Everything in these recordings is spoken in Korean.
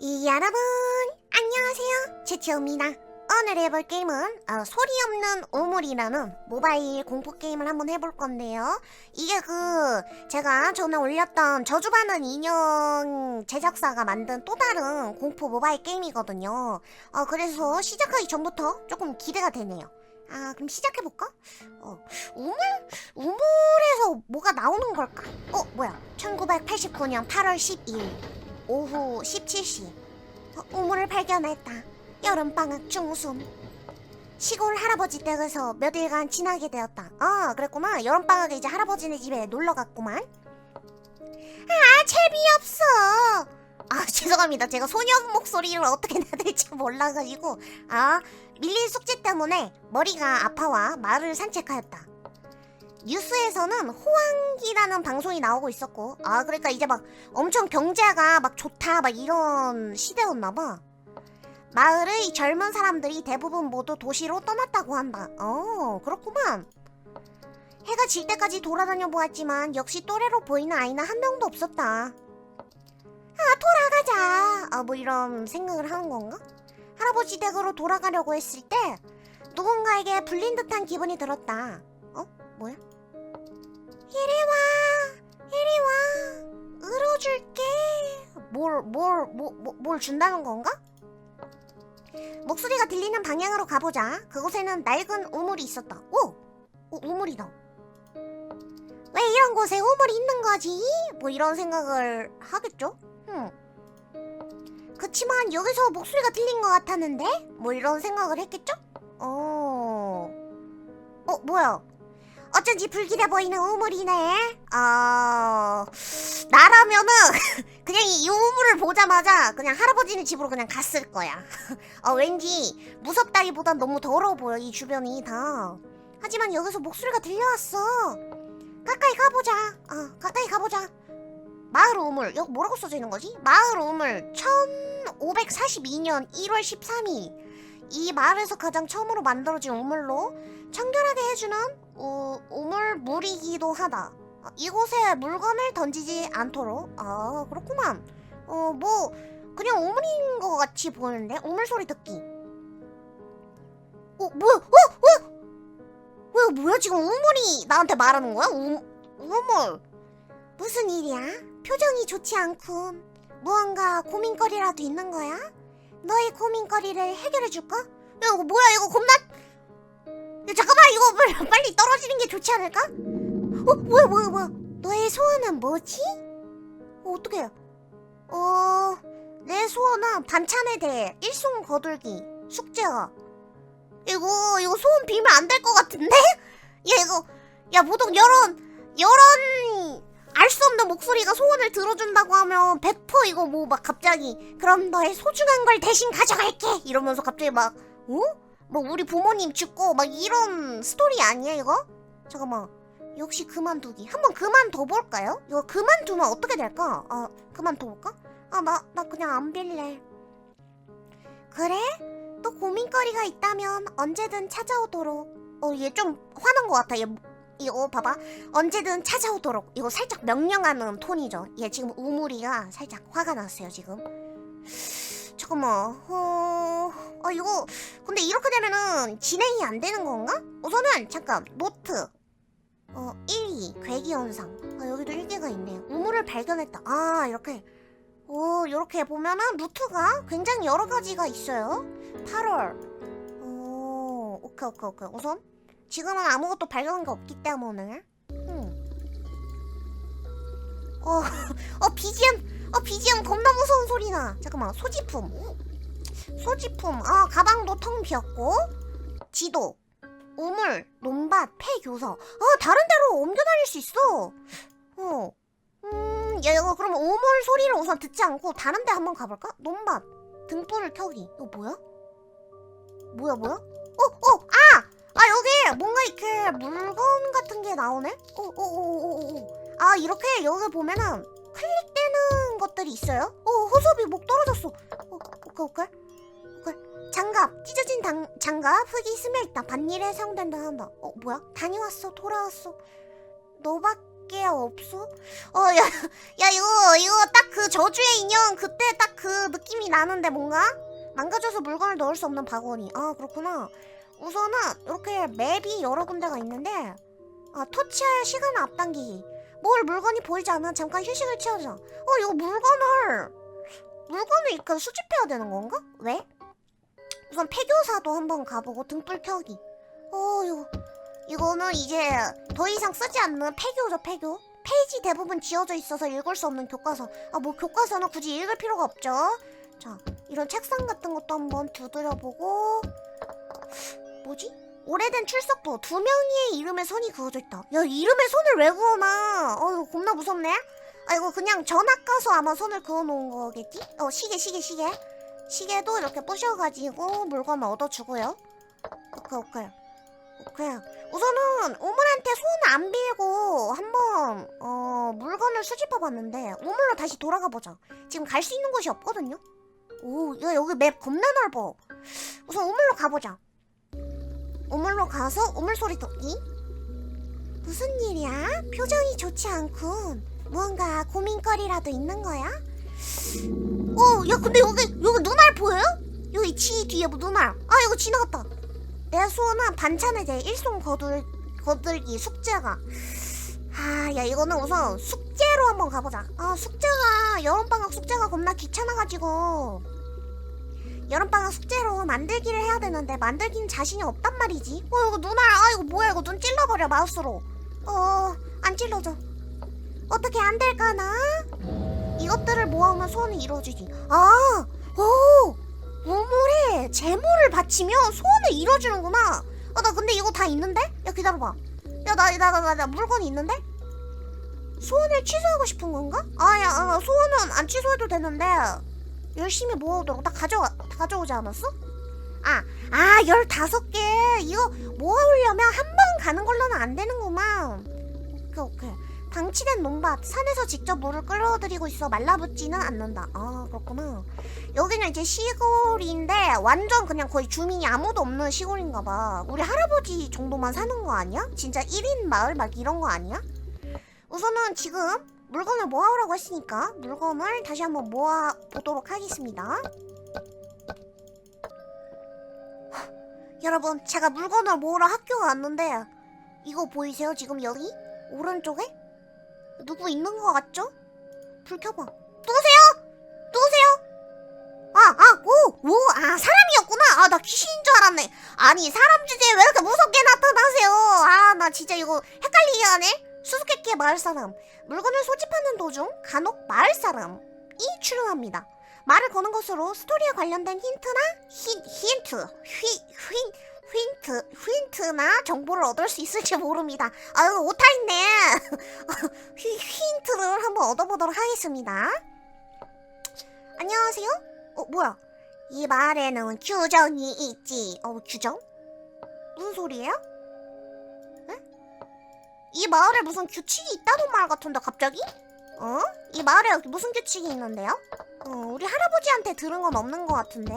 이 여러분 안녕하세요. 제치입니다. 오늘 해볼 게임은 어, 소리 없는 우물이라는 모바일 공포 게임을 한번 해볼 건데요. 이게 그 제가 전에 올렸던 저주받는 인형 제작사가 만든 또 다른 공포 모바일 게임이거든요. 어, 그래서 시작하기 전부터 조금 기대가 되네요. 아 그럼 시작해볼까? 어, 우물? 우물에서 뭐가 나오는 걸까? 어 뭐야? 1989년 8월 12일 오후 17시 어, 우물을 발견했다. 여름방학 중순. 시골 할아버지 댁에서 몇 일간 지나게 되었다. 아, 그랬구나. 여름방학에 이제 할아버지네 집에 놀러 갔구만. 아, 재미없어. 아, 죄송합니다. 제가 소녀 목소리를 어떻게 될지 몰라가지고. 아, 밀린 숙제 때문에 머리가 아파와 마을을 산책하였다. 뉴스에서는 호황기라는 방송이 나오고 있었고, 아, 그러니까 이제 막 엄청 경제가 막 좋다, 막 이런 시대였나봐. 마을의 젊은 사람들이 대부분 모두 도시로 떠났다고 한다. 어, 그렇구만. 해가 질 때까지 돌아다녀 보았지만 역시 또래로 보이는 아이는 한 명도 없었다. 아, 돌아가자. 아, 뭐 이런 생각을 하는 건가? 할아버지 댁으로 돌아가려고 했을 때 누군가에게 불린 듯한 기분이 들었다. 어? 뭐야? 이리 와, 이리 와, 을어줄게. 뭘, 뭘, 뭐, 뭐, 뭘 준다는 건가? 목소리가 들리는 방향으로 가보자. 그곳에는 낡은 우물이 있었다. 오, 오 우물이다. 왜 이런 곳에 우물이 있는 거지? 뭐 이런 생각을 하겠죠? 음. 그치만 여기서 목소리가 들린 것 같았는데? 뭐 이런 생각을 했겠죠? 어, 어 뭐야? 어쩐지 불길해 보이는 우물이네. 아, 나라면은 그냥 이 우물을 보자마자 그냥 할아버지네 집으로 그냥 갔을 거야. 어, 왠지 무섭다기보단 너무 더러워 보여 이 주변이 다. 하지만 여기서 목소리가 들려왔어. 가까이 가보자. 어, 가까이 가보자. 마을 우물 여기 뭐라고 써져 있는 거지? 마을 우물 1542년 1월 13일 이 마을에서 가장 처음으로 만들어진 우물로 청결하게 해주는 우, 우물물이기도 하다. 아, 이곳에 물건을 던지지 않도록. 아 그렇구만. 어 뭐 그냥 우물인 것 같이 보이는데 우물 소리 듣기. 어 뭐야? 어 어? 왜 뭐야 지금 우물이 나한테 말하는 거야? 우, 우물. 무슨 일이야? 표정이 좋지 않군. 무언가 고민거리라도 있는 거야? 너의 고민거리를 해결해 줄까? 야 이거 뭐야 이거 겁나 야, 잠깐만 이거 빨리- 떨어지는 게 좋지 않을까? 어 뭐야 뭐야 뭐야 너의 소원은 뭐지? 어, 어떻게 어내 소원은 반찬에 대해 일송 거들기 숙제가 이거 이거 소원 빌면 안 될 것 같은데? 야 이거 야 보통 여론 여론 알 수 없는 목소리가 소원을 들어준다고 하면 100% 이거 뭐 막 갑자기 그럼 너의 소중한 걸 대신 가져갈게 이러면서 갑자기 막 어? 뭐 우리 부모님 죽고 막 이런 스토리 아니야 이거? 잠깐만 역시 그만두기 한번 그만둬 볼까요? 이거 그만두면 어떻게 될까? 아 그만둬 볼까? 아나나 그냥 안 빌래 그래? 또 고민거리가 있다면 언제든 찾아오도록 어 얘 좀 화난 것 같아 얘 이거 봐봐. 언제든 찾아오도록. 이거 살짝 명령하는 톤이죠. 얘 지금 우물이가 살짝 화가 났어요 지금. 잠깐만. 어... 어 이거 근데 이렇게 되면은 진행이 안 되는 건가? 우선은 잠깐 노트. 어 1위 괴기 현상. 아 여기도 1개가 있네요. 우물을 발견했다. 아 이렇게. 오 이렇게 보면은 루트가 굉장히 여러 가지가 있어요. 8월. 오 오케이 오케이 오케이. 우선 지금은 아무것도 발견한 게 없기 때문에. 음. 어, 어 BGM 어 BGM 겁나 무서운 소리 나. 잠깐만 소지품. 소지품. 아 가방도 텅 비었고. 지도 우물 논밭 폐교서. 아 다른 데로 옮겨 다닐 수 있어. 어 음 야 이거 그럼 우물 소리를 우선 듣지 않고 다른 데 한번 가볼까? 논밭. 등불을 켜기. 이거 뭐야? 뭐야 뭐야? 어 어 아 아 여기 뭔가 이렇게 물건 같은 게 나오네? 오오오오오 아 이렇게 여기 보면은 클릭되는 것들이 있어요? 어 호섭이 목 떨어졌어. 어 오케이 오케이. 장갑 찢어진 당, 장갑 흙이 스며있다. 반일에 사용된다. 한다. 어 뭐야? 다녀왔어. 돌아왔어. 너밖에 게 없어? 어, 야, 야, 이거, 이거 딱 그 저주의 인형. 그때 딱 그 느낌이 나는데 뭔가? 망가져서 물건을 넣을 수 없는 바구니. 아, 그렇구나. 우선은 이렇게 맵이 여러 군데가 있는데, 아, 터치하여 시간을 앞당기기. 뭘 물건이 보이지 않아 잠깐 휴식을 취하자. 어, 이거 물건을, 물건을 이렇게 수집해야 되는 건가? 왜? 우선 폐교사도 한번 가보고 등불 켜기. 어, 이거, 이거는 이제 더 이상 쓰지 않는 폐교죠, 폐교. 페이지 대부분 지워져 있어서 읽을 수 없는 교과서. 아, 뭐 교과서는 굳이 읽을 필요가 없죠. 자, 이런 책상 같은 것도 한번 두드려보고. 뭐지? 오래된 출석부 두 명의 이름의 선이 그어져 있다. 야, 이름의 선을 왜 그어놔? 어, 이거 겁나 무섭네. 아, 이거 그냥 전학 가서 아마 선을 그어놓은 거겠지? 어, 시계, 시계, 시계. 시계도 이렇게 부셔가지고 물건 얻어주고요. 오케이, 오케이. 오케이. 우선은 우물한테 손 안 빌고 한번 어 물건을 수집해봤는데 우물로 다시 돌아가 보자. 지금 갈 수 있는 곳이 없거든요. 오, 야 여기 맵 겁나 넓어. 우선 우물로 가보자. 우물로 가서 우물 소리 듣기. 무슨 일이야? 표정이 좋지 않군. 무언가 고민거리라도 있는 거야? 어, 야 근데 여기 여기 눈알 보여요? 여기 치 뒤에 뭐 눈알. 아 이거 지나갔다. 내 수호는 반찬에 대해 일손 거들, 거들기 숙제가 아, 야 이거는 우선 숙제로 한번 가보자 아 숙제가 여름 방학 숙제가 겁나 귀찮아가지고 여름방학 숙제로 만들기를 해야 되는데 만들기는 자신이 없단 말이지 어 이거 눈알 아 이거 뭐야 이거 눈 찔러버려 마우스로 어 안 찔러져 어떻게 안 될까나 이것들을 모아오면 소원이 이루어지지 아 오 우물에 재물을 바치면 소원을 이뤄주는구나. 아, 나 근데 이거 다 있는데? 야, 기다려봐. 야, 나, 나, 나, 나, 나 물건이 있는데? 소원을 취소하고 싶은 건가? 아, 야, 아, 소원은 안 취소해도 되는데. 열심히 모아오도록 다 가져가, 다 가져오지 않았어? 아, 아, 15개. 이거 모아오려면 한 번 가는 걸로는 안 되는구만. 오케이, 오케이. 방치된 논밭, 산에서 직접 물을 끌어들이고 있어 말라붙지는 않는다. 아, 그렇구나. 여기는 이제 시골인데 완전 그냥 거의 주민이 아무도 없는 시골인가 봐. 우리 할아버지 정도만 사는 거 아니야? 진짜 1인 마을 막 이런 거 아니야? 우선은 지금 물건을 모아오라고 했으니까 물건을 다시 한번 모아 보도록 하겠습니다. 하, 여러분, 제가 물건을 모으러 학교 왔는데 이거 보이세요? 지금 여기 오른쪽에 누구 있는 거 같죠? 불 켜봐. 누구세요? 누구세요? 아, 아, 오, 오, 아, 사람이었구나. 아, 나 귀신인 줄 알았네. 아니, 사람 주제에 왜 이렇게 무섭게 나타나세요? 아, 나 진짜 이거 헷갈리게 하네. 수수께끼의 마을 사람. 물건을 소집하는 도중 간혹 마을 사람이 출연합니다. 말을 거는 것으로 스토리에 관련된 힌트나 힌, 힌트, 휘, 휘, 힌트, 힌트나 정보를 얻을 수 있을지 모릅니다. 아유, 오타있네. 휘, 힌트를 한번 얻어보도록 하겠습니다. 안녕하세요? 어, 뭐야? 이 말에는 규정이 있지. 어, 규정? 무슨 소리예요? 에? 이 마을에 무슨 규칙이 있다는 말 같은데 갑자기? 어? 이 마을에 무슨 규칙이 있는데요? 어, 우리 할아버지한테 들은 건 없는 것 같은데.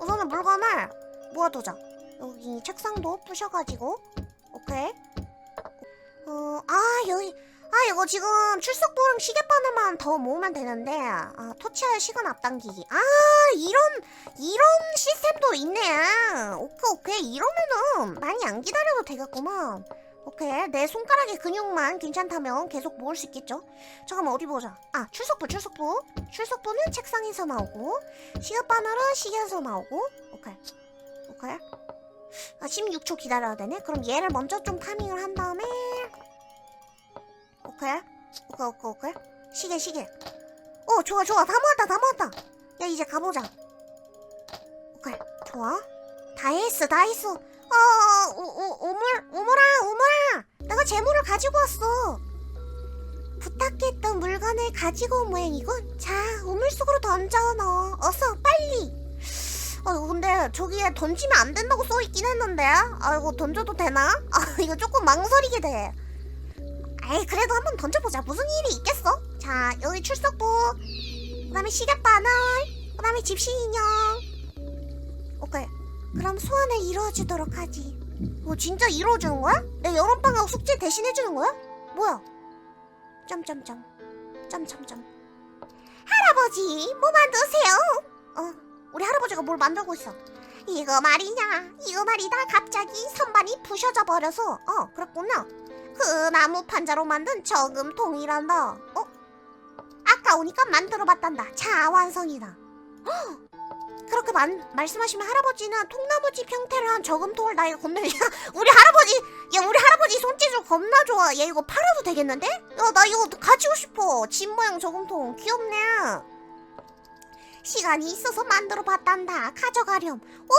우선은 물건을 모아두자. 여기 책상도 부셔가지고. 오케이. 어, 아, 여기. 아, 이거 지금 출석부랑 시계바늘만 더 모으면 되는데, 아, 터치할 시간 앞당기기. 아, 이런, 이런 시스템도 있네. 오케이, 오케이. 이러면은 많이 안 기다려도 되겠구만. 오케이. 내 손가락의 근육만 괜찮다면 계속 모을 수 있겠죠? 잠깐만, 어디 보자. 아, 출석부, 출석부. 출석부는 책상에서 나오고, 시계바늘은 시계에서 나오고, 오케이. 오케이. 아, 16초 기다려야 되네? 그럼 얘를 먼저 좀 파밍을 한 다음에, 오케이. 오케이, 오케이, 오케이. 시계, 시계. 어, 좋아, 좋아. 다 모았다, 다 모았다. 야, 이제 가보자. 오케이, 좋아. 다 했어, 다 했어. 어, 오, 오, 오물, 오물아, 오물아. 내가 재물을 가지고 왔어. 부탁했던 물건을 가지고 온 모양이군. 자, 우물 속으로 던져 넣어. 어서, 빨리. 어, 근데 저기에 던지면 안 된다고 써 있긴 했는데. 아, 이거 던져도 되나? 아, 이거 조금 망설이게 돼. 에이 그래도 한번 던져보자 무슨 일이 있겠어 자 여기 출석부 그 다음에 시계바늘 그 다음에 집신 인형 오케이 그럼 소원을 이루어주도록 하지. 뭐 진짜 이루어주는 거야? 내 여름방학 숙제 대신 해주는 거야? 뭐야? 점점점. 점점점. 할아버지 뭐 만드세요? 어 우리 할아버지가 뭘 만들고 있어? 이거 말이냐? 이거 말이다. 갑자기 선반이 부셔져 버려서. 어 그랬구나. 그 나무 판자로 만든 저금통이란다. 어? 아까 오니까 만들어 봤단다. 자 완성이다. 헉! 그렇게 만, 말씀하시면 할아버지는 통나무집 형태를 한 저금통을 나에게 건네면 야 우리 할아버지 야 우리 할아버지 손재주 겁나 좋아. 얘 이거 팔아도 되겠는데? 야 나 이거 가지고 싶어. 집 모양 저금통. 귀엽네. 시간이 있어서 만들어 봤단다. 가져가렴. 오!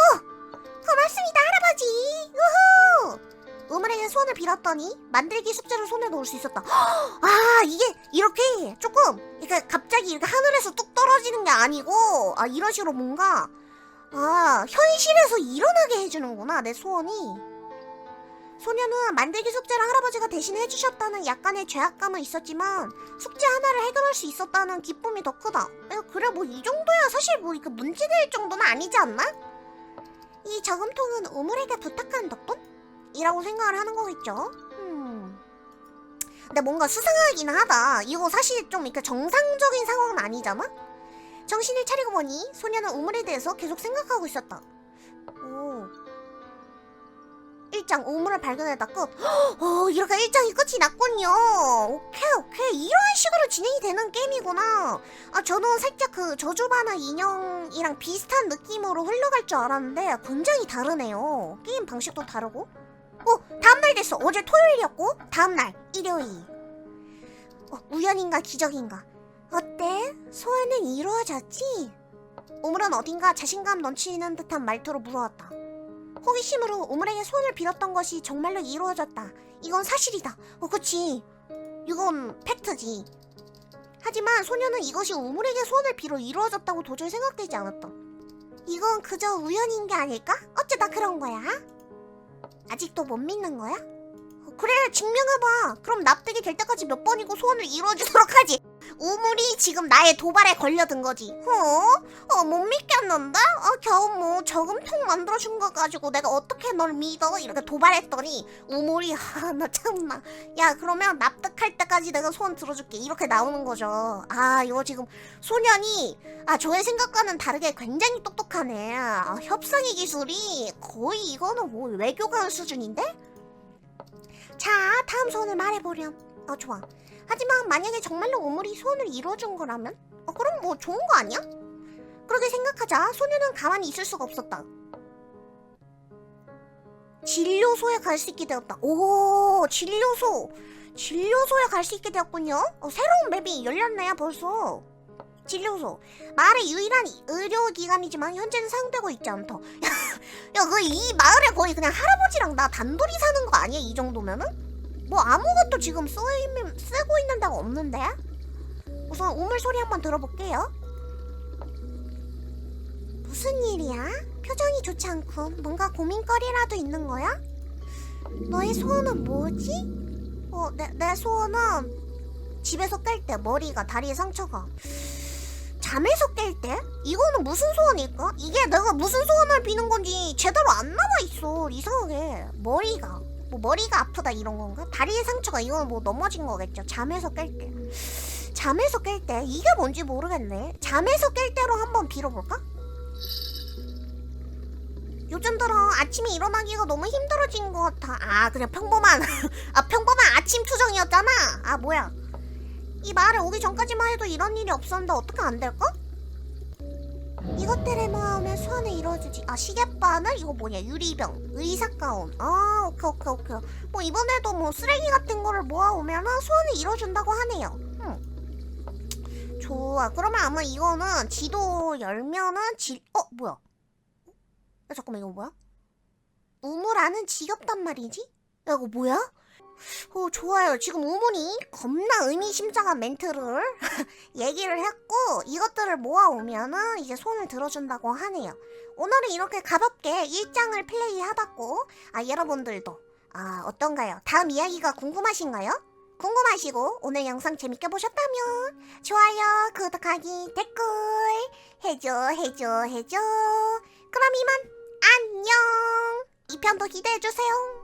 고맙습니다 할아버지. 우후 우물에게 손을 빌었더니 만들기 숙제를 손에 넣을 수 있었다 아 이게 이렇게 조금 이게 갑자기 이렇게 하늘에서 뚝 떨어지는 게 아니고 아 이런 식으로 뭔가 아 현실에서 일어나게 해주는구나 내 소원이 소녀는 만들기 숙제를 할아버지가 대신 해 주셨다는 약간의 죄악감은 있었지만 숙제 하나를 해결할 수 있었다는 기쁨이 더 크다 야, 그래 뭐 이 정도야 사실 뭐 이렇게 문제될 정도는 아니지 않나? 이 저금통은 우물에게 부탁한 덕분? 이라고 생각을 하는 거겠죠 음. 근데 뭔가 수상하긴 하다. 이거 사실 좀 이렇게 정상적인 상황은 아니잖아? 정신을 차리고 보니 소녀는 우물에 대해서 계속 생각하고 있었다. 오. 일장 우물을 발견했다 끝. 어, 이렇게 일장이 끝이 났군요. 오케이, 오케이. 이런 식으로 진행이 되는 게임이구나. 아, 저는 살짝 그 저주바나 인형이랑 비슷한 느낌으로 흘러갈 줄 알았는데 굉장히 다르네요. 게임 방식도 다르고. 어, 다음날 됐어. 어제 토요일이었고 다음날 일요일. 어, 우연인가 기적인가? 어때? 소원은 이루어졌지? 우물은 어딘가 자신감 넘치는 듯한 말투로 물어왔다. 호기심으로 우물에게 소원을 빌었던 것이 정말로 이루어졌다. 이건 사실이다. 어, 그치. 이건 팩트지. 하지만 소녀는 이것이 우물에게 소원을 빌어 이루어졌다고 도저히 생각되지 않았다. 이건 그저 우연인 게 아닐까? 어쩌다 그런 거야? 아직도 못 믿는 거야? 어, 그래 증명해봐 그럼 납득이 될 때까지 몇 번이고 소원을 이루어주도록 하지 우물이 지금 나의 도발에 걸려든 거지 어? 어, 못 믿겠는데? 어, 겨우 뭐 저금통 만들어준 거 가지고 내가 어떻게 널 믿어? 이렇게 도발했더니 우물이 아 나 참나 야 그러면 납득할 때까지 내가 소원 들어줄게 이렇게 나오는 거죠 아 이거 지금 소년이 아 저의 생각과는 다르게 굉장히 똑똑하네 아, 협상의 기술이 거의 이거는 뭐 외교관 수준인데? 자 다음 소원을 말해보렴 어 좋아 하지만 만약에 정말로 우물이 소원을 이루어준 거라면? 어 그럼 뭐 좋은 거 아니야? 그렇게 생각하자. 소녀는 가만히 있을 수가 없었다. 진료소에 갈 수 있게 되었다. 오 진료소. 진료소에 갈 수 있게 되었군요. 어, 새로운 맵이 열렸네요 벌써. 진료소. 마을의 유일한 의료기관이지만 현재는 사용되고 있지 않다. 야 그 이 마을에 거의 그냥 할아버지랑 나 단둘이 사는 거 아니야 이 정도면은? 뭐 아무것도 지금 쓰, 쓰고 있는 데가 없는데? 우선 우물 소리 한번 들어볼게요. 무슨 일이야? 표정이 좋지 않고 뭔가 고민거리라도 있는 거야? 너의 소원은 뭐지? 어, 내, 내 소원은 집에서 깰 때 머리가 다리에 상처가 잠에서 깰 때? 이거는 무슨 소원일까? 이게 내가 무슨 소원을 비는 건지 제대로 안 나와 있어 이상하게 머리가 뭐 머리가 아프다 이런 건가? 다리에 상처가 이거는 뭐 넘어진 거겠죠. 잠에서 깰 때. 잠에서 깰 때? 이게 뭔지 모르겠네. 잠에서 깰 때로 한번 빌어볼까? 요즘 들어 아침에 일어나기가 너무 힘들어진 것 같아. 아, 그냥 평범한, 아, 평범한 아침 투정이었잖아. 아, 뭐야. 이 마을에 오기 전까지만 해도 이런 일이 없었는데 어떻게 안 될까? 모아오면 소원을 이루어주지. 아 시계바늘 이거 뭐냐 유리병 의사 가운. 아 오케이 오케이 오케이. 뭐 이번에도 뭐 쓰레기 같은 거를 모아오면 소원을 이루어준다고 하네요. 음. 좋아. 그러면 아마 이거는 지도 열면은 지. 어 뭐야? 야 잠깐만 이거 뭐야? 우물안은 지겹단 말이지? 야 이거 뭐야? 어, 좋아요. 지금 우문이 겁나 의미심장한 멘트를 얘기를 했고 이것들을 모아오면은 이제 손을 들어준다고 하네요. 오늘은 이렇게 가볍게 일장을 플레이하봤고 아 여러분들도 아 어떤가요? 다음 이야기가 궁금하신가요? 궁금하시고 오늘 영상 재밌게 보셨다면 좋아요, 구독하기, 댓글 해줘 해줘 해줘 그럼 이만 안녕 이 편도 기대해주세요